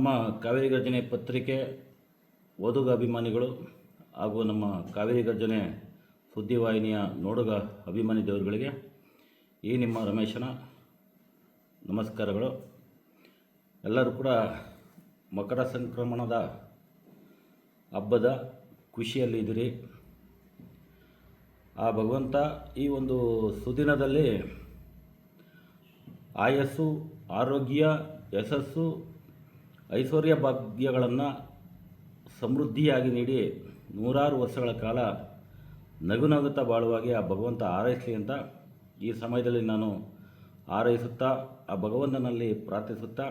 ನಮ್ಮ ಕಾವೇರಿ ಗರ್ಜನೆ ಪತ್ರಿಕೆ ಓದುಗ ಅಭಿಮಾನಿಗಳು ಹಾಗೂ ನಮ್ಮ ಕಾವೇರಿ ಗರ್ಜನೆ ಸುದ್ದಿವಾಹಿನಿಯ ನೋಡುಗ ಅಭಿಮಾನಿ ದೇವರುಗಳಿಗೆ ಈ ನಿಮ್ಮ ರಮೇಶನ ನಮಸ್ಕಾರಗಳು. ಎಲ್ಲರೂ ಕೂಡ ಮಕರ ಸಂಕ್ರಮಣದ ಹಬ್ಬದ ಖುಷಿಯಲ್ಲಿದ್ದೀರಿ ಆ ಭಗವಂತ ಈ ಒಂದು ಸುದಿನದಲ್ಲಿ ಆಯಸ್ಸು, ಆರೋಗ್ಯ, ಯಶಸ್ಸು ಐಶ್ವರ್ಯ ಭಾಗ್ಯಗಳನ್ನು ಸಮೃದ್ಧಿಯಾಗಿ ನೀಡಿ ನೂರಾರು ವರ್ಷಗಳ ಕಾಲ ನಗು ನಗುತ್ತಾ ಬಾಳುವಾಗೆ ಆ ಭಗವಂತ ಹಾರೈಸಲಿ ಅಂತ ಈ ಸಮಯದಲ್ಲಿ ನಾನು ಆರೈಸುತ್ತಾ, ಆ ಭಗವಂತನಲ್ಲಿ ಪ್ರಾರ್ಥಿಸುತ್ತಾ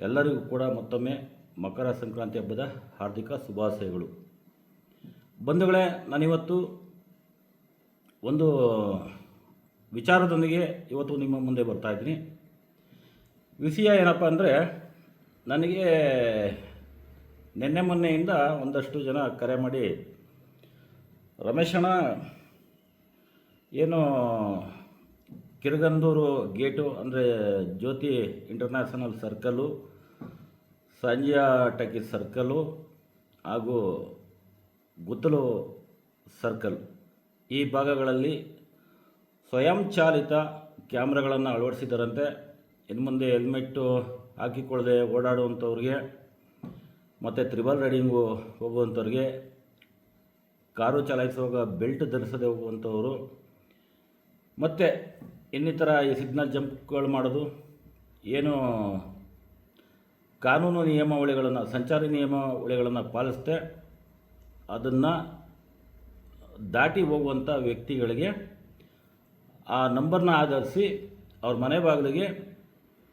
ಎಲ್ಲರಿಗೂ ಕೂಡ ಮತ್ತೊಮ್ಮೆ ಮಕರ ಸಂಕ್ರಾಂತಿ ಹಬ್ಬದ ಹಾರ್ದಿಕ ಶುಭಾಶಯಗಳು. ಬಂಧುಗಳೇ, ನಾನಿವತ್ತು ಒಂದು ವಿಚಾರದೊಂದಿಗೆ ಇವತ್ತು ನಿಮ್ಮ ಮುಂದೆ ಬರ್ತಾ ಇದ್ದೀನಿ. ವಿಷಯ ಏನಪ್ಪ ಅಂದರೆ ನನಗೆ ನಿನ್ನೆ ಮೊನ್ನೆಯಿಂದ ಒಂದಷ್ಟು ಜನ ಕರೆ ಮಾಡಿ, ರಮೇಶಣ್ಣ, ಏನು ಕಿರಗಂದೂರು ಗೇಟು ಅಂದರೆ ಜ್ಯೋತಿ ಇಂಟರ್ನ್ಯಾಷನಲ್ ಸರ್ಕಲ್ಲು, ಸಂಜಯ ಟಕಿ ಸರ್ಕಲ್ಲು ಹಾಗೂ ಗುತ್ತಲು ಸರ್ಕಲ್ ಈ ಭಾಗಗಳಲ್ಲಿ ಸ್ವಯಂಚಾಲಿತ ಕ್ಯಾಮ್ರಾಗಳನ್ನು ಅಳವಡಿಸಿದರಂತೆ. ಇನ್ನು ಮುಂದೆ ಹೆಲ್ಮೆಟ್ಟು ಹಾಕಿಕೊಳ್ಳದೆ ಓಡಾಡುವಂಥವ್ರಿಗೆ ಮತ್ತು ತ್ರಿಬಲ್ ರೈಡಿಂಗು ಹೋಗುವಂಥವ್ರಿಗೆ, ಕಾರು ಚಲಾಯಿಸುವಾಗ ಬೆಲ್ಟ್ ಧರಿಸದೆ ಹೋಗುವಂಥವರು, ಮತ್ತು ಇನ್ನಿತರ ಈ ಸಿಗ್ನಲ್ ಜಂಪ್ಗಳು ಮಾಡೋದು, ಏನು ಕಾನೂನು ನಿಯಮಾವಳಿಗಳನ್ನು, ಸಂಚಾರಿ ನಿಯಮಾವಳಿಗಳನ್ನು ಪಾಲಿಸದೆ ಅದನ್ನು ದಾಟಿ ಹೋಗುವಂಥ ವ್ಯಕ್ತಿಗಳಿಗೆ ಆ ನಂಬರ್ನ ಆಧರಿಸಿ ಅವ್ರ ಮನೆ ಬಾಗಿಲಿಗೆ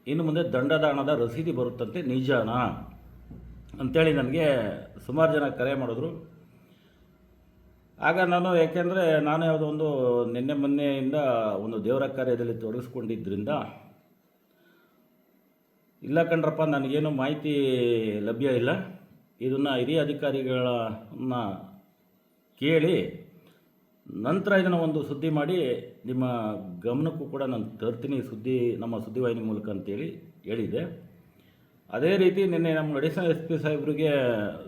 ಇನ್ನು ಮುಂದೆ ದಂಡದಾಣದ ರಸೀದಿ ಬರುತ್ತಂತೆ, ನಿಜಾನ? ಅಂಥೇಳಿ ನನಗೆ ಸುಮಾರು ಜನ ಕರೆ ಮಾಡಿದ್ರು. ಆಗ ನಾನು ಯಾಕೆಂದರೆ ನಾನು ಯಾವುದೋ ಒಂದು ನಿನ್ನೆ ಮೊನ್ನೆಯಿಂದ ಒಂದು ದೇವರ ಕಾರ್ಯದಲ್ಲಿ ತೊಡಗಿಸ್ಕೊಂಡಿದ್ದರಿಂದ ಇಲ್ಲ ಕಂಡ್ರಪ್ಪ ನನಗೇನು ಮಾಹಿತಿ ಲಭ್ಯ ಇಲ್ಲ. ಇದನ್ನು ಹಿರಿಯ ಅಧಿಕಾರಿಗಳನ್ನ ಕೇಳಿ ನಂತರ ಇದನ್ನು ಒಂದು ಸುದ್ದಿ ಮಾಡಿ ನಿಮ್ಮ ಗಮನಕ್ಕೂ ಕೂಡ ನಾನು ತರ್ತೀನಿ ಸುದ್ದಿ, ನಮ್ಮ ಸುದ್ದಿವಾಹಿನಿ ಮೂಲಕ ಅಂತೇಳಿ ಹೇಳಿದೆ. ಅದೇ ರೀತಿ ನಿನ್ನೆ ನಮ್ಮ ಅಡಿಷನಲ್ ಎಸ್ ಪಿ ಸಾಹೇಬ್ರಿಗೆ,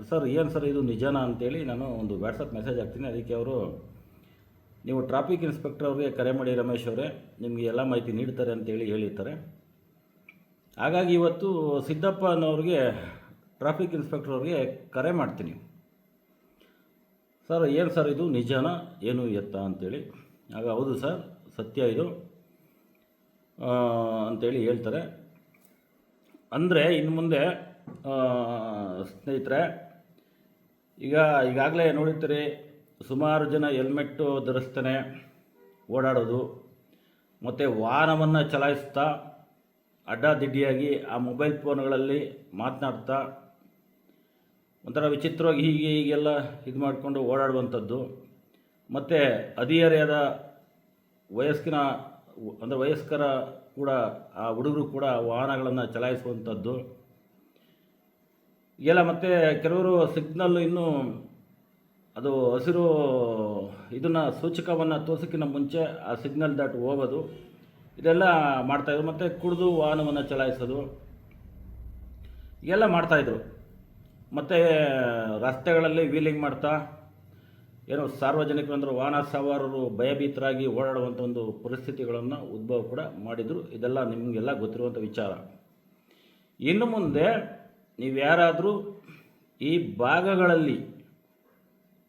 ಸರ್, ಏನು ಸರ್ ಇದು ನಿಜನಾ? ಅಂತೇಳಿ ನಾನು ಒಂದು ವಾಟ್ಸಪ್ ಮೆಸೇಜ್ ಹಾಕ್ತೀನಿ. ಅದಕ್ಕೆ ಅವರು, ನೀವು ಟ್ರಾಫಿಕ್ ಇನ್ಸ್ಪೆಕ್ಟರ್ ಅವರಿಗೆ ಕರೆ ಮಾಡಿ ರಮೇಶ್ ಅವರೇ, ನಿಮಗೆ ಎಲ್ಲ ಮಾಹಿತಿ ನೀಡ್ತಾರೆ ಅಂತೇಳಿ ಹೇಳಿರ್ತಾರೆ. ಹಾಗಾಗಿ ಇವತ್ತು ಸಿದ್ದಪ್ಪ ಅನ್ನೋರಿಗೆ ಟ್ರಾಫಿಕ್ ಇನ್ಸ್ಪೆಕ್ಟರ್ ಅವ್ರಿಗೆ ಕರೆ ಮಾಡ್ತೀನಿ. ಸರ್ ಏನು ಸರ್, ಇದು ನಿಜಾನ? ಏನು ಎತ್ತ ಅಂತೇಳಿ. ಆಗ, ಹೌದು ಸರ್, ಸತ್ಯ ಇದು. ಅಂತೇಳಿ ಹೇಳ್ತಾರೆ. ಅಂದರೆ ಇನ್ನು ಮುಂದೆ ಸ್ನೇಹಿತರೆ, ಈಗ, ಈಗಾಗಲೇ ನೋಡಿರ್ತೀರಿ, ಸುಮಾರು ಜನ ಹೆಲ್ಮೆಟ್ಟು ಧರಿಸ್ತಾನೆ ಓಡಾಡೋದು, ಮತ್ತು ವಾಹನವನ್ನು ಚಲಾಯಿಸ್ತಾ, ಅಡ್ಡಾದಿಡ್ಡಿಯಾಗಿ ಆ ಮೊಬೈಲ್ ಫೋನ್ಗಳಲ್ಲಿ ಮಾತನಾಡ್ತಾ ಒಂಥರ ವಿಚಿತ್ರವಾಗಿ ಹೀಗೆ ಹೀಗೆಲ್ಲ ಇದು ಮಾಡಿಕೊಂಡು ಓಡಾಡುವಂಥದ್ದು. ಮತ್ತು ಹದಿಹರೆಯದ ವಯಸ್ಕಿನ, ಅಂದರೆ ವಯಸ್ಕರ ಕೂಡ, ಆ ಹುಡುಗರು ಕೂಡ ವಾಹನಗಳನ್ನು ಚಲಾಯಿಸುವಂಥದ್ದು. ಎಲ್ಲ ಮತ್ತು ಕೆಲವರು ಸಿಗ್ನಲ್ ಇನ್ನೂ ಅದು ಹಸಿರು ಇದನ್ನು ಸೂಚಕವನ್ನು ತೋರಿಸೋಕ್ಕಿಂತ ಮುಂಚೆ ಆ ಸಿಗ್ನಲ್ ದಾಟು ಹೋಗೋದು. ಇದೆಲ್ಲ ಮಾಡ್ತಾಯಿದ್ರು ಮತ್ತು ಕುಡಿದು ವಾಹನವನ್ನು ಚಲಾಯಿಸೋದು. ಎಲ್ಲ ಮಾಡ್ತಾಯಿದ್ರು ಮತ್ತು ರಸ್ತೆಗಳಲ್ಲಿ ವೀಲಿಂಗ್ ಮಾಡ್ತಾ, ಏನು ಸಾರ್ವಜನಿಕರು ಅಂದರೆ ವಾಹನ ಸವಾರರು ಭಯಭೀತರಾಗಿ ಓಡಾಡುವಂಥ ಒಂದು ಪರಿಸ್ಥಿತಿಗಳನ್ನು ಉದ್ಭವ ಕೂಡ ಮಾಡಿದರು. ಇದೆಲ್ಲ ನಿಮಗೆಲ್ಲ ಗೊತ್ತಿರುವಂಥ ವಿಚಾರ. ಇನ್ನು ಮುಂದೆ ನೀವು ಯಾರಾದರೂ ಈ ಭಾಗಗಳಲ್ಲಿ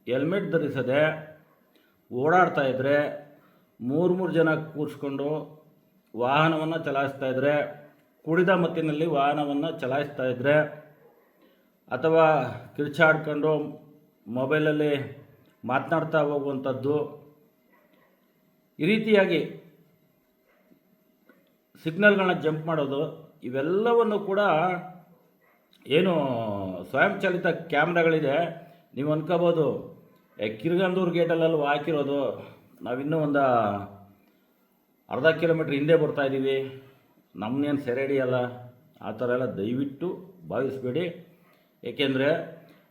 ಹೆಲ್ಮೆಟ್ ಧರಿಸದೆ ಓಡಾಡ್ತಾ ಇದ್ದರೆ ಮೂರು ಮೂರು ಜನ ಕೂರಿಸ್ಕೊಂಡು ವಾಹನವನ್ನು ಚಲಾಯಿಸ್ತಾ ಇದ್ದರೆ ಕುಡಿದ ಮತ್ತಿನಲ್ಲಿ ವಾಹನವನ್ನು ಚಲಾಯಿಸ್ತಾ ಇದ್ದರೆ ಅಥವಾ ಕಿರ್ಚಾಡ್ಕೊಂಡು ಮೊಬೈಲಲ್ಲಿ ಮಾತನಾಡ್ತಾ ಹೋಗುವಂಥದ್ದು ಈ ರೀತಿಯಾಗಿ ಸಿಗ್ನಲ್ಗಳನ್ನ ಜಂಪ್ ಮಾಡೋದು, ಇವೆಲ್ಲವನ್ನು ಕೂಡ ಏನು ಸ್ವಯಂಚಾಲಿತ ಕ್ಯಾಮ್ರಾಗಳಿದೆ. ನೀವು ಅನ್ಕೋಬೋದು ಕಿರ್ಗಂದೂರು ಗೇಟಲ್ಲೆಲ್ಲ ಹಾಕಿರೋದು, ನಾವಿನ್ನೂ ಒಂದು ಅರ್ಧ ಕಿಲೋಮೀಟ್ರ್ ಹಿಂದೆ ಬರ್ತಾ ಇದ್ದೀವಿ ನಮ್ಮನ್ನೇನು ಸೆರೆ ಹಿಡಿಯಲ್ಲ. ಆ ಥರ ಎಲ್ಲ ದಯವಿಟ್ಟು ಭಾವಿಸಬೇಡಿ. ಏಕೆಂದರೆ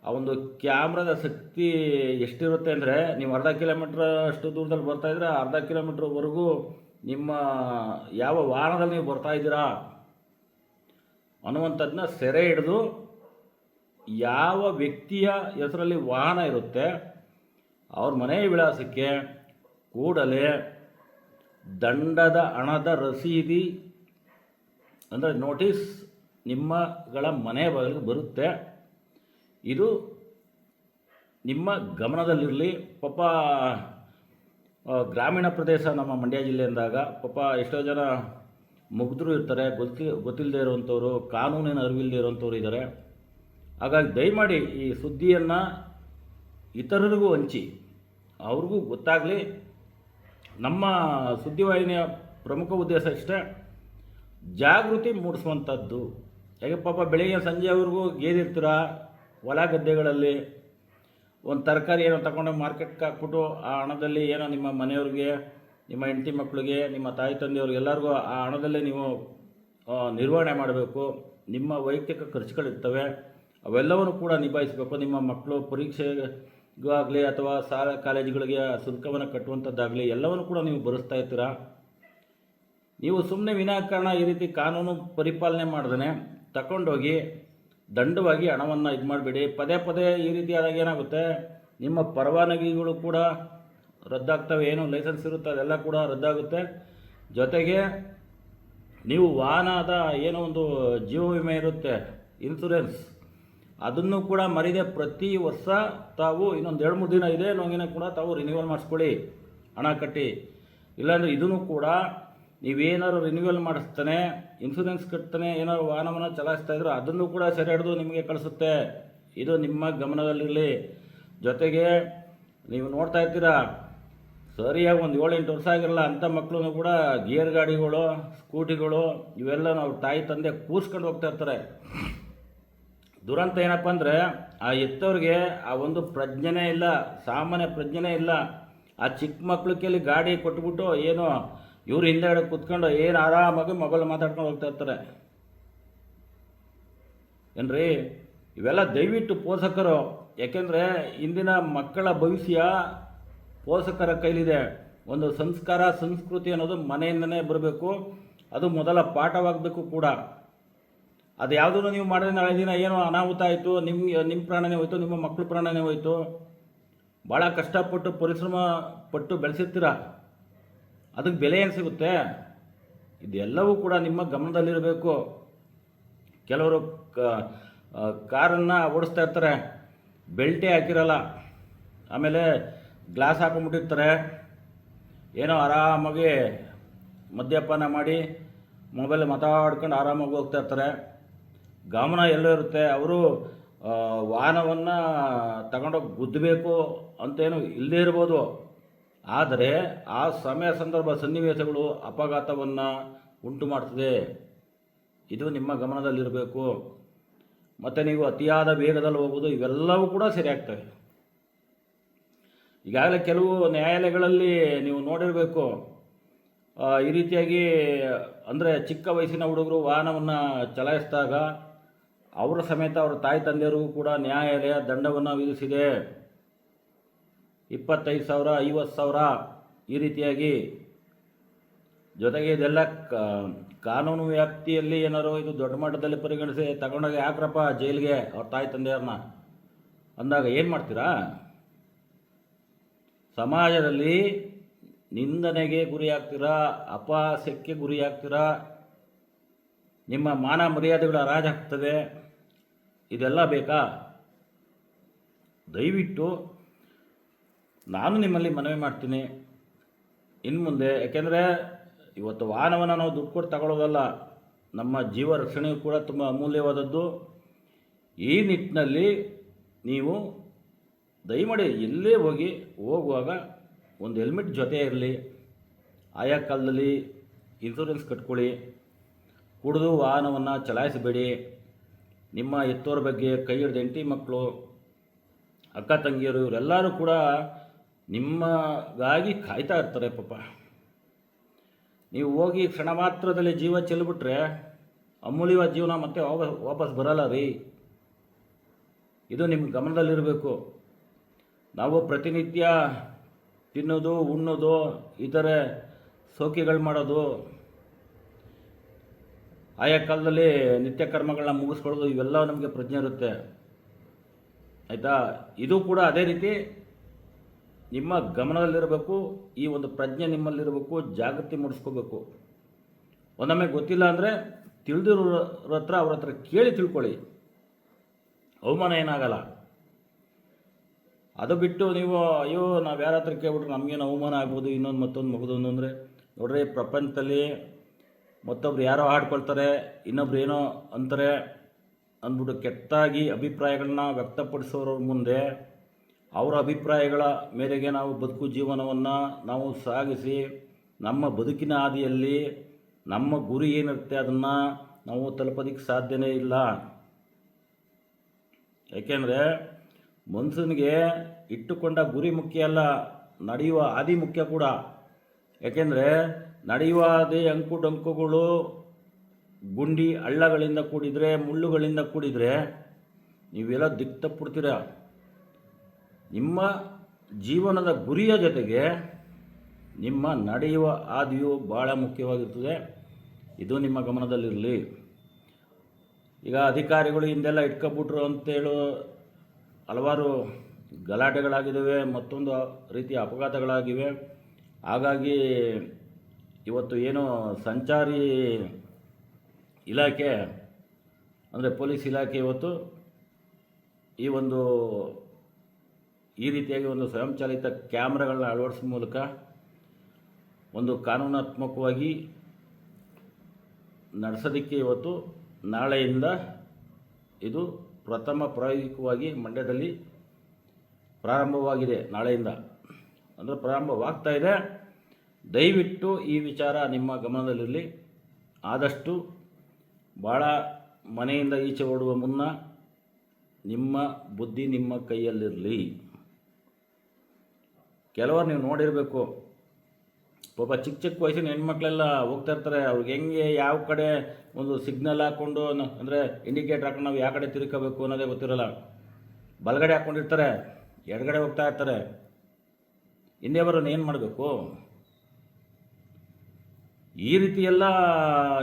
ಆ ಒಂದು ಕ್ಯಾಮ್ರಾದ ಶಕ್ತಿ ಎಷ್ಟಿರುತ್ತೆ ಅಂದರೆ ನೀವು ಅರ್ಧ ಕಿಲೋಮೀಟ್ರ್ ಅಷ್ಟು ದೂರದಲ್ಲಿ ಬರ್ತಾ ಇದ್ರೆ ಅರ್ಧ ಕಿಲೋಮೀಟ್ರ್ವರೆಗೂ ನಿಮ್ಮ ಯಾವ ವಾಹನದಲ್ಲಿ ನೀವು ಬರ್ತಾ ಇದ್ದೀರಾ ಅನ್ನುವಂಥದ್ದನ್ನ ಸೆರೆ ಹಿಡಿದು ಯಾವ ವ್ಯಕ್ತಿಯ ಹೆಸರಲ್ಲಿ ವಾಹನ ಇರುತ್ತೆ, ಅವ್ರ ಮನೆ ವಿಳಾಸಕ್ಕೆ ಕೂಡಲೇ ದಂಡದ ಹಣದ ರಸೀದಿ, ಅಂದರೆ ನೋಟಿಸ್ ನಿಮ್ಮಗಳ ಮನೆ ಬಾಗಿಲಿಗೆ ಬರುತ್ತೆ. ಇದು ನಿಮ್ಮ ಗಮನದಲ್ಲಿರಲಿ ಪಾಪ ಗ್ರಾಮೀಣ ಪ್ರದೇಶ ನಮ್ಮ ಮಂಡ್ಯ ಜಿಲ್ಲೆ ಅಂದಾಗ ಪಾಪ ಎಷ್ಟೋ ಜನ ಮುಗ್ಧರು ಇರ್ತಾರೆ, ಗೊತ್ತಿ ಗೊತ್ತಿಲ್ಲದೆ ಇರುವಂಥವ್ರು, ಕಾನೂನಿನ ಅರಿವಿಲ್ಲದೆ ಇರುವಂಥವ್ರು ಇದ್ದಾರೆ. ಹಾಗಾಗಿ ದಯಮಾಡಿ ಈ ಸುದ್ದಿಯನ್ನು ಇತರರಿಗೂ ಹಂಚಿ. ಅವ್ರಿಗೂ ಗೊತ್ತಾಗಲಿ, ನಮ್ಮ ಸುದ್ದಿವಾಹಿನಿಯ ಪ್ರಮುಖ ಉದ್ದೇಶ ಇಷ್ಟೇ, ಜಾಗೃತಿ ಮೂಡಿಸುವಂಥದ್ದು. ಹೇಗೆ ಪಾಪ ಬೆಳಗ್ಗೆ ಸಂಜೆವರೆಗೂ ಗೇದಿರ್ತೀರ ಹೊಲ ಗದ್ದೆಗಳಲ್ಲಿ ಒಂದು ತರಕಾರಿ ಏನೋ ತಗೊಂಡು ಮಾರ್ಕೆಟ್ಗೆ ಹಾಕ್ಬಿಟ್ಟು ಆ ಹಣದಲ್ಲಿ ಏನೋ ನಿಮ್ಮ ಮನೆಯವ್ರಿಗೆ, ನಿಮ್ಮ ಹೆಂಡತಿ ಮಕ್ಕಳಿಗೆ ನಿಮ್ಮ ತಾಯಿ ತಂದೆಯವ್ರಿಗೆ ಎಲ್ಲರಿಗೂ ಆ ಹಣದಲ್ಲೇ ನೀವು ನಿರ್ವಹಣೆ ಮಾಡಬೇಕು. ನಿಮ್ಮ ವೈಯಕ್ತಿಕ ಖರ್ಚುಗಳಿರ್ತವೆ. ಅವೆಲ್ಲವನ್ನು ಕೂಡ ನಿಭಾಯಿಸಬೇಕು. ನಿಮ್ಮ ಮಕ್ಕಳು ಪರೀಕ್ಷೆಗೂ ಆಗಲಿ ಅಥವಾ ಶಾಲಾ ಕಾಲೇಜುಗಳಿಗೆ ಶುಲ್ಕವನ್ನು ಕಟ್ಟುವಂಥದ್ದಾಗಲಿ ಎಲ್ಲವನ್ನು ಕೂಡ ನೀವು ಭರಿಸ್ತಾ ಇರ್ತೀರ? ನೀವು ಸುಮ್ಮನೆ ವಿನಾಕಾರಣ ಈ ರೀತಿ ಕಾನೂನು ಪರಿಪಾಲನೆ ಮಾಡ್ದೇ ತಗೊಂಡೋಗಿ ದಂಡವಾಗಿ ಹಣವನ್ನು ಇದು ಮಾಡಬೇಡಿ. ಪದೇ ಪದೇ ಈ ರೀತಿ ಆದಾಗ ಏನಾಗುತ್ತೆ? ನಿಮ್ಮ ಪರವಾನಗಿಗಳು ಕೂಡ ರದ್ದಾಗ್ತವೆ. ಏನು ಲೈಸೆನ್ಸ್ ಇರುತ್ತೆ? ಅದೆಲ್ಲ ಕೂಡ ರದ್ದಾಗುತ್ತೆ. ಜೊತೆಗೆ ನೀವು ವಾಹನದ ಏನೋ ಒಂದು ಜೀವ ವಿಮೆ ಇರುತ್ತೆ ಇನ್ಸೂರೆನ್ಸ್ ಅದನ್ನು ಕೂಡ ಮರಿದೆ ಪ್ರತಿ ವರ್ಷ ತಾವು ಇನ್ನೊಂದು ಎರಡು, ಮೂರು ದಿನ ಇದೆ ನೋಗಿನ ಕೂಡ ತಾವು ರಿನ್ಯೂವಲ್ ಮಾಡಿಸ್ಕೊಳ್ಳಿ. ಹಣ ಕಟ್ಟಿ. ಇಲ್ಲಾಂದರೆ ಇದನ್ನು ಕೂಡ ನೀವೇನಾದ್ರು ರಿನ್ಯೂವಲ್ ಮಾಡಿಸ್ತಾನೆ ಇನ್ಸೂರೆನ್ಸ್ ಕಟ್ತಾನೆ, ಏನಾದ್ರು ವಾಹನವನ್ನು ಚಲಾಯಿಸ್ತಾ ಇದ್ರೆ ಅದನ್ನು ಕೂಡ ಸೆರೆ ಹಿಡಿದು ನಿಮಗೆ ಕಳಿಸುತ್ತೆ. ಇದು ನಿಮ್ಮ ಗಮನದಲ್ಲಿರಲಿ. ಜೊತೆಗೆ ನೀವು ನೋಡ್ತಾ ಇರ್ತೀರಾ, ಸರಿಯಾಗಿ ಒಂದು ಏಳು ಎಂಟು ವರ್ಷ ಆಗಿರಲ್ಲ ಅಂಥ ಮಕ್ಕಳು ಕೂಡ ಗೇರ್ ಗಾಡಿಗಳು, ಸ್ಕೂಟಿಗಳು, ಇವೆಲ್ಲ ನಾವು ತಾಯಿ ತಂದೆ ಕೂರಿಸ್ಕೊಂಡು ಹೋಗ್ತಾ ಇರ್ತಾರೆ. ದುರಂತ ಏನಪ್ಪ ಅಂದರೆ, ಆ ಎತ್ತವ್ರಿಗೆ ಆ ಒಂದು ಪ್ರಜ್ಞೆನೇ ಇಲ್ಲ, ಸಾಮಾನ್ಯ ಪ್ರಜ್ಞೆನೇ ಇಲ್ಲ. ಆ ಚಿಕ್ಕ ಕೈಲಿ ಗಾಡಿ ಕೊಟ್ಬಿಟ್ಟು ಏನು ಇವ್ರು ಹಿಂದೆಗಡೆ ಕುತ್ಕೊಂಡು ಏನು ಆರಾಮಾಗಿ ಮೊಬೈಲ್ ಮಾತಾಡ್ಕೊಂಡು ಹೋಗ್ತಾ ಇರ್ತಾರೆ. ಏನ್ರಿ? ಇವೆಲ್ಲ ದಯವಿಟ್ಟು ಪೋಷಕರು, ಯಾಕೆಂದರೆ ಇಂದಿನ ಮಕ್ಕಳ ಭವಿಷ್ಯ ಪೋಷಕರ ಕೈಲಿದೆ. ಒಂದು ಸಂಸ್ಕಾರ, ಸಂಸ್ಕೃತಿ ಅನ್ನೋದು ಮನೆಯಿಂದನೇ ಬರಬೇಕು. ಅದು ಮೊದಲ ಪಾಠವಾಗಬೇಕು ಕೂಡ. ಅದು ಯಾವುದನ್ನು ನೀವು ಮಾಡಿದ್ರೆ ನಾಳೆ ದಿನ ಏನೋ ಅನಾಹುತ ಆಯಿತು ನಿಮ್ಮ ನಿಮ್ಮ ಪ್ರಾಣನೇ ಹೋಯ್ತು, ನಿಮ್ಮ ಮಕ್ಕಳ ಪ್ರಾಣನೇ ಹೋಯ್ತು. ಭಾಳ ಕಷ್ಟಪಟ್ಟು, ಪರಿಶ್ರಮ ಪಟ್ಟು ಬೆಳೆಸಿರ್ತೀರ. ಅದಕ್ಕೆ ಬೆಲೆ ಏನು ಸಿಗುತ್ತೆ? ಇದೆಲ್ಲವೂ ಕೂಡ ನಿಮ್ಮ ಗಮನದಲ್ಲಿರಬೇಕು. ಕೆಲವರು ಕಾರನ್ನು ಓಡಿಸ್ತಾ ಇರ್ತಾರೆ. ಬೆಲ್ಟೇ ಹಾಕಿರಲ್ಲ. ಆಮೇಲೆ ಗ್ಲಾಸ್ ಹಾಕೊಂಡ್ಬಿಟ್ಟಿರ್ತಾರೆ. ಏನೋ ಆರಾಮಾಗಿ ಮದ್ಯಪಾನ ಮಾಡಿ ಮೊಬೈಲ್ ಮಾತಾಡ್ಕೊಂಡು ಆರಾಮಾಗಿ ಹೋಗ್ತಾ ಇರ್ತಾರೆ. ಗಮನ ಎಲ್ಲೋ ಇರುತ್ತೆ. ಅವರು ವಾಹನವನ್ನು ತಗೊಂಡೋಗಿ ಗುದ್ದಬೇಕು ಅಂತೇನು ಇಲ್ಲದೇ ಇರ್ಬೋದು. ಆದರೆ ಆ ಸಮಯ ಸಂದರ್ಭ ಸನ್ನಿವೇಶಗಳು ಅಪಘಾತವನ್ನು ಉಂಟು ಮಾಡ್ತದೆ. ಇದು ನಿಮ್ಮ ಗಮನದಲ್ಲಿರಬೇಕು. ಮತ್ತು ನೀವು ಅತಿಯಾದ ವೇಗದಲ್ಲಿ ಹೋಗೋದು ಇವೆಲ್ಲವೂ ಕೂಡ ಸರಿಯಾಗ್ತವೆ. ಈಗಾಗಲೇ ಕೆಲವು ನ್ಯಾಯಾಲಯಗಳಲ್ಲಿ ನೀವು ನೋಡಿರಬೇಕು. ಈ ರೀತಿಯಾಗಿ ಅಂದರೆ ಚಿಕ್ಕ ವಯಸ್ಸಿನ ಹುಡುಗರು ವಾಹನವನ್ನು ಚಲಾಯಿಸಿದಾಗ ಅವರ ಸಮೇತ ಅವರ ತಾಯಿ ತಂದೆಯರಿಗೂ ಕೂಡ ನ್ಯಾಯಾಲಯ ದಂಡವನ್ನು ವಿಧಿಸಿದೆ. ಇಪ್ಪತ್ತೈದು ಸಾವಿರ, ಐವತ್ತು ಸಾವಿರ ಈ ರೀತಿಯಾಗಿ ಜೊತೆಗೆ ಇದೆಲ್ಲ ಕಾನೂನು ವ್ಯಾಪ್ತಿಯಲ್ಲಿ ಏನಾರು ಇದು ದೊಡ್ಡ ಮಟ್ಟದಲ್ಲಿ ಪರಿಗಣಿಸಿ ತಗೊಂಡೋಗಿ ಯಾಕ್ರಪ್ಪ ಜೈಲಿಗೆ ಅವ್ರ ತಾಯಿ ತಂದೆಯವ್ರನ್ನ? ಅಂದಾಗ ಏನು ಮಾಡ್ತೀರಾ? ಸಮಾಜದಲ್ಲಿ ನಿಂದನೆಗೆ ಗುರಿಯಾಗ್ತೀರಾ ಅಪಹಾಸ್ಯಕ್ಕೆ ಗುರಿಯಾಗ್ತೀರಾ ನಿಮ್ಮ ಮಾನ ಮರ್ಯಾದೆಗಳ ಹರಾಜಾಗ್ತದೆ ಇದೆಲ್ಲ ಬೇಕಾ? ದಯವಿಟ್ಟು ನಾನು ನಿಮ್ಮಲ್ಲಿ ಮನವಿ ಮಾಡ್ತೀನಿ. ಇನ್ನು ಮುಂದೆ, ಯಾಕೆಂದರೆ ಇವತ್ತು ವಾಹನವನ್ನು ನಾವು ದುಡ್ಡು ಕೊಟ್ಟು ತಗೊಳ್ಳೋದಲ್ಲ ನಮ್ಮ ಜೀವ ರಕ್ಷಣೆಯು ಕೂಡ ತುಂಬ ಅಮೂಲ್ಯವಾದದ್ದು. ಈ ನಿಟ್ಟಿನಲ್ಲಿ ನೀವು ದಯಮಾಡಿ ಎಲ್ಲೇ ಹೋಗಿ, ಹೋಗುವಾಗ ಒಂದು ಹೆಲ್ಮೆಟ್ ಜೊತೆ ಇರಲಿ. ಆಯಾ ಕಾಲದಲ್ಲಿ ಇನ್ಸೂರೆನ್ಸ್ ಕಟ್ಕೊಳ್ಳಿ. ಕುಡಿದು ವಾಹನವನ್ನು ಚಲಾಯಿಸಬೇಡಿ. ನಿಮ್ಮ ಎತ್ತೋರ ಬಗ್ಗೆ ಕೈ ಹಿಡಿದ ಹೆಂಡತಿ ಮಕ್ಕಳು ಅಕ್ಕ ತಂಗಿಯರು, ಇವರೆಲ್ಲರೂ ಕೂಡ ನಿಮಗಾಗಿ ಕಾಯ್ತಾ ಇರ್ತಾರೆ ಪಾಪ. ನೀವು ಹೋಗಿ ಕ್ಷಣ ಮಾತ್ರದಲ್ಲಿ ಜೀವ ಚೆಲ್ಬಿಟ್ರೆ ಅಮೂಲ್ಯವಾದ ಜೀವನ ಮತ್ತೆ ವಾಪಸ್ ವಾಪಸ್ ಬರಲ್ಲ ರೀ. ಇದು ನಿಮ್ಮ ಗಮನದಲ್ಲಿರಬೇಕು. ನಾವು ಪ್ರತಿನಿತ್ಯ ತಿನ್ನೋದು, ಉಣ್ಣೋದು, ಇತರೆ ಸೋಕಿಗಳು ಮಾಡೋದು, ಆಯಾ ಕಾಲದಲ್ಲಿ ನಿತ್ಯ ಕರ್ಮಗಳನ್ನ ಮುಗಿಸ್ಕೊಳ್ಳೋದು, ಇವೆಲ್ಲ ನಮಗೆ ಪ್ರಜ್ಞೆ ಇರುತ್ತೆ. ಆಯಿತಾ? ಇದು ಕೂಡ ಅದೇ ರೀತಿ ನಿಮ್ಮ ಗಮನದಲ್ಲಿರಬೇಕು, ಈ ಒಂದು ಪ್ರಜ್ಞೆ ನಿಮ್ಮಲ್ಲಿರಬೇಕು, ಜಾಗೃತಿ ಮೂಡಿಸ್ಕೋಬೇಕು. ಒಂದೊಮ್ಮೆ ಗೊತ್ತಿಲ್ಲ ಅಂದರೆ ತಿಳಿದಿರೋರ ಹತ್ರ ಅವ್ರ ಹತ್ರ ಕೇಳಿ ತಿಳ್ಕೊಳ್ಳಿ. ಅವಮಾನ ಏನಾಗಲ್ಲ. ಅದು ಬಿಟ್ಟು ನೀವು, ಅಯ್ಯೋ, ನಾವು ಯಾರ ಹತ್ರ ಕೇಳ್ಬಿಟ್ರೆ ನಮಗೇನು ಅವಮಾನ ಆಗ್ಬೋದು, ಇನ್ನೊಂದು ಮತ್ತೊಂದು ಮಗದೊಂದು ಅಂದರೆ, ನೋಡ್ರಿ ಪ್ರಪಂಚದಲ್ಲಿ ಮತ್ತೊಬ್ರು ಯಾರೋ ಆಡ್ಕೊಳ್ತಾರೆ ಇನ್ನೊಬ್ರು ಏನೋ ಅಂತಾರೆ ಅಂದ್ಬಿಟ್ಟು ಕೆಟ್ಟಾಗಿ ಅಭಿಪ್ರಾಯಗಳನ್ನ ವ್ಯಕ್ತಪಡಿಸೋರ ಮುಂದೆ ಅವರ ಅಭಿಪ್ರಾಯಗಳ ಮೇರೆಗೆ ನಾವು ಬದುಕು ಜೀವನವನ್ನು ನಾವು ಸಾಗಿಸಿ ನಮ್ಮ ಬದುಕಿನ ಹಾದಿಯಲ್ಲಿ ನಮ್ಮ ಗುರಿ ಏನಿರುತ್ತೆ ಅದನ್ನು ನಾವು ತಲುಪೋದಕ್ಕೆ ಸಾಧ್ಯವೇ ಇಲ್ಲ. ಏಕೆಂದರೆ ಮನುಷ್ಯನಿಗೆ ಇಟ್ಟುಕೊಂಡ ಗುರಿ ಮುಖ್ಯ ಅಲ್ಲ, ನಡೆಯುವ ಹಾದಿ ಮುಖ್ಯ ಕೂಡ. ಏಕೆಂದರೆ ನಡೆಯುವ ಹಾದಿ ಅಂಕು ಡಂಕುಗಳು ಗುಂಡಿ ಹಳ್ಳಗಳಿಂದ ಕೂಡಿದರೆ, ಮುಳ್ಳುಗಳಿಂದ ಕೂಡಿದರೆ ನೀವೆಲ್ಲ ದಿಕ್ಕು ತಪ್ಪಿಡ್ತೀರ ನಿಮ್ಮ ಜೀವನದ ಗುರಿಯ ಜೊತೆಗೆ ನಿಮ್ಮ ನಡೆಯುವ ಹಾದಿಯು ಭಾಳ ಮುಖ್ಯವಾಗಿರ್ತದೆ. ಇದು ನಿಮ್ಮ ಗಮನದಲ್ಲಿರಲಿ. ಈಗ ಅಧಿಕಾರಿಗಳು ಹಿಂದೆಲ್ಲ ಇಟ್ಕೊಬಿಟ್ರು ಅಂತೇಳು ಹಲವಾರು ಗಲಾಟೆಗಳಾಗಿದ್ದಾವೆ, ಮತ್ತೊಂದು ರೀತಿಯ ಅಪಘಾತಗಳಾಗಿವೆ. ಹಾಗಾಗಿ ಇವತ್ತು ಏನು ಸಂಚಾರಿ ಇಲಾಖೆ, ಅಂದರೆ ಪೊಲೀಸ್ ಇಲಾಖೆ ಇವತ್ತು ಈ ಒಂದು ಈ ರೀತಿಯಾಗಿ ಒಂದು ಸ್ವಯಂಚಾಲಿತ ಕ್ಯಾಮ್ರಾಗಳನ್ನ ಅಳವಡಿಸುವ ಮೂಲಕ ಒಂದು ಕಾನೂನಾತ್ಮಕವಾಗಿ ನಡೆಸೋದಕ್ಕೆ ಇವತ್ತು ನಾಳೆಯಿಂದ ಇದು ಪ್ರಥಮ ಪ್ರಾಯೋಗಿಕವಾಗಿ ಮಂಡ್ಯದಲ್ಲಿ ಪ್ರಾರಂಭವಾಗಿದೆ ನಾಳೆಯಿಂದ. ಅಂದರೆ ಪ್ರಾರಂಭವಾಗ್ತಾ ಇದೆ. ದಯವಿಟ್ಟು ಈ ವಿಚಾರ ನಿಮ್ಮ ಗಮನದಲ್ಲಿರಲಿ. ಆದಷ್ಟು ಭಾಳ ಮನೆಯಿಂದ ಈಚೆ ಓಡುವ ಮುನ್ನ ನಿಮ್ಮ ಬುದ್ಧಿ ನಿಮ್ಮ ಕೈಯಲ್ಲಿರಲಿ. ಕೆಲವರು ನೀವು ನೋಡಿರಬೇಕು. ಪಾಪ ಚಿಕ್ಕ ಚಿಕ್ಕ ವಯಸ್ಸಿನ ಹೆಣ್ಮಕ್ಳೆಲ್ಲ ಹೋಗ್ತಾ ಇರ್ತಾರೆ. ಅವ್ರಿಗೆ ಹೆಂಗೆ ಯಾವ ಕಡೆ ಒಂದು ಸಿಗ್ನಲ್ ಹಾಕ್ಕೊಂಡು ಅಂದರೆ ಇಂಡಿಕೇಟರ್ ಹಾಕೊಂಡು ನಾವು ಯಾವ ಕಡೆ ತಿರ್ಕೋಬೇಕು ಅನ್ನೋದೇ ಗೊತ್ತಿರಲ್ಲ. ಬಲಗಡೆ ಹಾಕ್ಕೊಂಡಿರ್ತಾರೆ ಎಡಗಡೆ ಹೋಗ್ತಾ ಇರ್ತಾರೆ. ಹಿಂದೆ ಬರೋನು ಏನು ಮಾಡಬೇಕು? ಈ ರೀತಿ ಎಲ್ಲ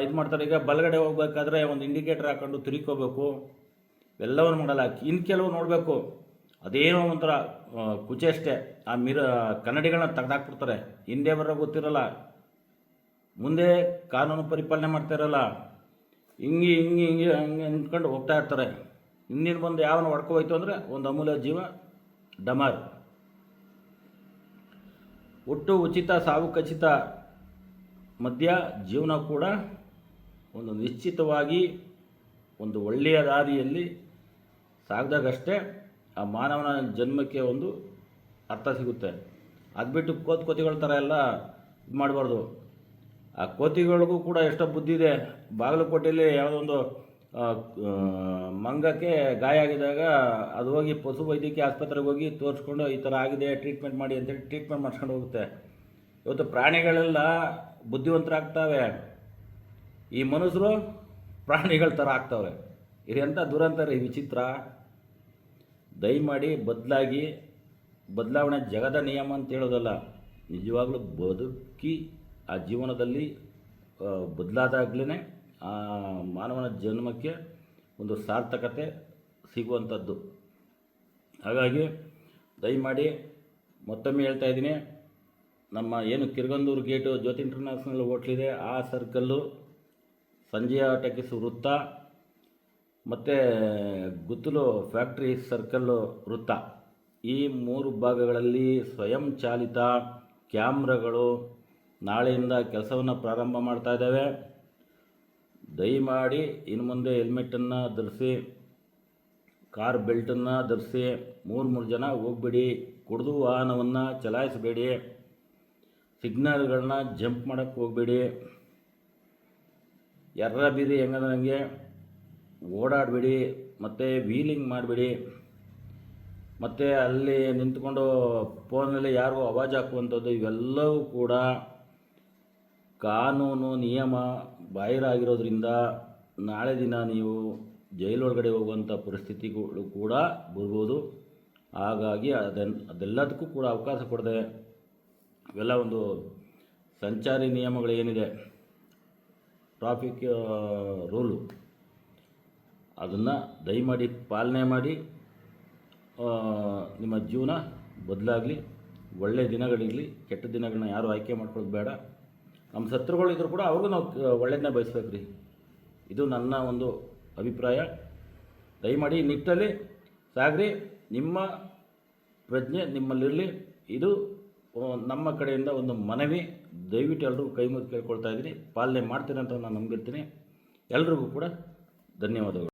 ಇದು ಮಾಡ್ತಾರೆ. ಈಗ ಬಲಗಡೆ ಹೋಗ್ಬೇಕಾದ್ರೆ ಒಂದು ಇಂಡಿಕೇಟರ್ ಹಾಕೊಂಡು ತಿರ್ಕೋಬೇಕು. ಎಲ್ಲವನ್ನು ಮಾಡಲ್ಲ. ಇನ್ನು ಕೆಲವು ನೋಡಬೇಕು. ಅದೇನೋ ಒಂಥರ ಆ, ಅಷ್ಟೇ. ಆ ಮಿರ ಕನ್ನಡಿಗಳನ್ನ ತೆಗೆದಾಕ್ಬಿಡ್ತಾರೆ. ಹಿಂದೆ ಬರೋ ಗೊತ್ತಿರಲ್ಲ. ಮುಂದೆ ಕಾನೂನು ಪರಿಪಾಲನೆ ಮಾಡ್ತಾ ಇರಲ್ಲ. ಹಿಂಗೆ ಹಿಂಗೆ ಹಿಂಗೆ ಹಂಗೆ ಅಂದ್ಕೊಂಡು ಹೋಗ್ತಾ ಇರ್ತಾರೆ. ಇನ್ನೇನು ಬಂದು ಯಾವನ ಹೊಡ್ಕೋಯ್ತು ಅಂದರೆ ಒಂದು ಅಮೂಲ್ಯ ಜೀವ ಡಮಾರ್. ಒಟ್ಟು ಉಚಿತ ಸಾವು ಖಚಿತ ಮಧ್ಯ ಜೀವನ ಕೂಡ ಒಂದು ನಿಶ್ಚಿತವಾಗಿ ಒಂದು ಒಳ್ಳೆಯ ದಾರಿಯಲ್ಲಿ ಸಾಗ್ದಾಗಷ್ಟೇ. ಆ ಮಾನವನ ಜನ್ಮಕ್ಕೆ ಒಂದು ಅರ್ಥ ಸಿಗುತ್ತೆ. ಅದು ಬಿಟ್ಟು ಕೋತಿ ಕೋತಿಗಳ ಥರ ಎಲ್ಲ ಇದು ಮಾಡಬಾರ್ದು. ಆ ಕೋತಿಗಳಿಗೂ ಕೂಡ ಎಷ್ಟೋ ಬುದ್ಧಿ ಇದೆ. ಬಾಗಲಕೋಟೆಯಲ್ಲಿ ಯಾವುದೋ ಒಂದು ಮಂಗಕ್ಕೆ ಗಾಯ ಆಗಿದಾಗ ಅದು ಹೋಗಿ ಪಶು ವೈದ್ಯಕೀಯ ಆಸ್ಪತ್ರೆಗೆ ಹೋಗಿ ತೋರಿಸ್ಕೊಂಡು ಈ ಥರ ಆಗಿದೆ, ಟ್ರೀಟ್ಮೆಂಟ್ ಮಾಡಿ ಅಂತೇಳಿ ಟ್ರೀಟ್ಮೆಂಟ್ ಮಾಡಿಸ್ಕೊಂಡು ಹೋಗುತ್ತೆ. ಇವತ್ತು ಪ್ರಾಣಿಗಳೆಲ್ಲ ಬುದ್ಧಿವಂತರಾಗ್ತವೆ. ಈ ಮನುಷ್ಯರು ಪ್ರಾಣಿಗಳ ಥರ ಆಗ್ತವೆ ಇದೆಂಥ ದುರಂತರ ದುರಂತ ರೀ, ವಿಚಿತ್ರ. ದಯಮಾಡಿ ಬದಲಾಗಿ, ಬದಲಾವಣೆ ಜಗದ ನಿಯಮ ಅಂತ ಹೇಳೋದಲ್ಲ, ನಿಜವಾಗ್ಲೂ ಬದುಕಿ ಆ ಜೀವನದಲ್ಲಿ ಬದಲಾದಾಗಲೇ ಆ ಮಾನವನ ಜನ್ಮಕ್ಕೆ ಒಂದು ಸಾರ್ಥಕತೆ ಸಿಗುವಂಥದ್ದು. ಹಾಗಾಗಿ ದಯಮಾಡಿ ಮತ್ತೊಮ್ಮೆ ಹೇಳ್ತಾ ಇದ್ದೀನಿ, ನಮ್ಮ ಏನು ಕಿರ್ಗಂದೂರು ಗೇಟು ಜ್ಯೋತಿ ಇಂಟರ್ನ್ಯಾಷನಲ್ ಹೋಟ್ಲಿದೆ, ಆ ಸರ್ಕಲ್ಲು ಸಂಜೆಯ ಟಕಿಸ್ ವೃತ್ತ ಮತ್ತು ಗುತ್ತಲು ಫ್ಯಾಕ್ಟ್ರಿ ಸರ್ಕಲ್ಲು ವೃತ್ತ. ಈ ಮೂರು ಭಾಗಗಳಲ್ಲಿ ಸ್ವಯಂ ಚಾಲಿತ ಕ್ಯಾಮ್ರಾಗಳು ನಾಳೆಯಿಂದ ಕೆಲಸವನ್ನು ಪ್ರಾರಂಭ ಮಾಡ್ತಾ ಇದ್ದಾವೆ. ದಯಮಾಡಿ ಇನ್ನು ಮುಂದೆ ಹೆಲ್ಮೆಟನ್ನು ಧರಿಸಿ, ಕಾರ್ ಬೆಲ್ಟನ್ನು ಧರಿಸಿ, ಮೂರು ಮೂರು ಜನ ಹೋಗ್ಬೇಡಿ. ಕುಡಿದು ವಾಹನವನ್ನು ಚಲಾಯಿಸಬೇಡಿ. ಸಿಗ್ನಲ್ಗಳನ್ನ ಜಂಪ್ ಮಾಡೋಕ್ಕೆ ಹೋಗಬೇಡಿ. ಎರ್ರ ಬೀದಿ ಹೆಂಗಂಗೆ ಓಡಾಡಬೇಡಿ, ಮತ್ತು ವೀಲಿಂಗ್ ಮಾಡಬೇಡಿ, ಮತ್ತು ಅಲ್ಲಿ ನಿಂತ್ಕೊಂಡು ಫೋನಲ್ಲಿ ಯಾರಿಗೂ ಅವಾಜ್ ಹಾಕುವಂಥದ್ದು ಇವೆಲ್ಲವೂ ಕೂಡ ಕಾನೂನು, ನಿಯಮ ಬಾಹಿರಾಗಿರೋದ್ರಿಂದ ನಾಳೆ ದಿನ ನೀವು ಜೈಲೊಳಗಡೆ ಹೋಗುವಂಥ ಪರಿಸ್ಥಿತಿಗಳು ಕೂಡ ಬರ್ಬೋದು. ಹಾಗಾಗಿ ಅದನ್ನು ಅದೆಲ್ಲದಕ್ಕೂ ಕೂಡ ಅವಕಾಶ ಕೊಡದೆ ಇವೆಲ್ಲ ಒಂದು ಸಂಚಾರಿ ನಿಯಮಗಳು ಏನಿದೆ? ಟ್ರಾಫಿಕ್ ರೂಲು ಅದನ್ನು ದಯಮಾಡಿ ಪಾಲನೆ ಮಾಡಿ ನಿಮ್ಮ ಜೀವನ ಬದಲಾಗಲಿ ಒಳ್ಳೆಯ ದಿನಗಳಿರಲಿ, ಕೆಟ್ಟ ದಿನಗಳನ್ನ ಯಾರು ಆಯ್ಕೆ ಮಾಡ್ಕೊಳ್ಳೋದು ಬೇಡ. ನಮ್ಮ ಶತ್ರುಗಳು ಇದ್ರೂ ಕೂಡ ಅವ್ರಿಗೂ ನಾವು ಒಳ್ಳೆಯದನ್ನೇ ಬಯಸ್ಬೇಕು ರೀ. ಇದು ನನ್ನ ಒಂದು ಅಭಿಪ್ರಾಯ. ದಯಮಾಡಿ ನಿಟ್ಟಲ್ಲಿ ಸಾಗ್ರಿ, ನಿಮ್ಮ ಪ್ರಜ್ಞೆ ನಿಮ್ಮಲ್ಲಿರಲಿ. ಇದು ನಮ್ಮ ಕಡೆಯಿಂದ ಒಂದು ಮನವಿ. ದಯವಿಟ್ಟು ಎಲ್ಲರೂ ಕೈ ಮುಗಿದು ಕೇಳ್ಕೊಳ್ತಾ ಇದ್ದೀನಿ ಪಾಲನೆ ಮಾಡ್ತೀನಿ ಅಂತ ನಾನು ನಂಬಿರ್ತೀನಿ. ಎಲ್ರಿಗೂ ಕೂಡ ಧನ್ಯವಾದಗಳು.